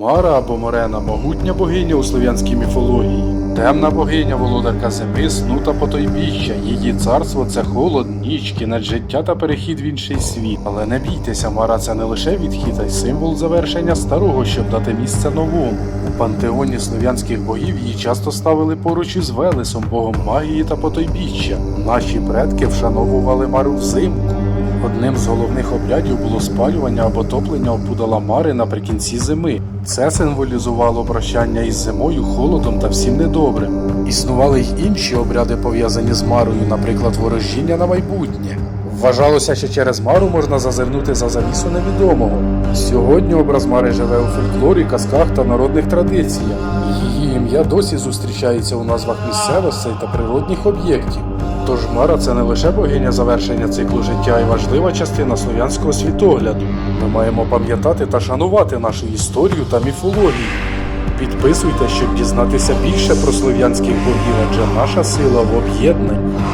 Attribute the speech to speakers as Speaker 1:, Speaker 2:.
Speaker 1: Мара або Морена могутня богиня у слов'янській міфології. Темна богиня, володарка зими, сну та потойбіща. Її царство це холод, ніч, кінець життя та перехід в інший світ. Але не бійтеся, Мара це не лише відхід, а й символ завершення старого, щоб дати місце новому. У пантеоні слов'янських богів її часто ставили поруч із Велесом, богом магії та потойбіща. Наші предки вшановували Мару взимку. Одним з головних обрядів було спалювання або топлення опудала Мари наприкінці зими. Це символізувало прощання із зимою, холодом та всім недобрим. Існували й інші обряди, пов'язані з Марою, наприклад, ворожіння на майбутнє. Вважалося, що через Мару можна зазирнути за завісу невідомого. Сьогодні образ Мари живе у фольклорі, казках та народних традиціях. Її ім'я досі зустрічається у назвах місцевостей та природних об'єктів. Тож Мара це не лише богиня завершення циклу життя і важлива частина слов'янського світогляду. Ми маємо пам'ятати та шанувати нашу історію та міфологію. Підписуйте, щоб дізнатися більше про слов'янських богів, адже наша сила в об'єднанні.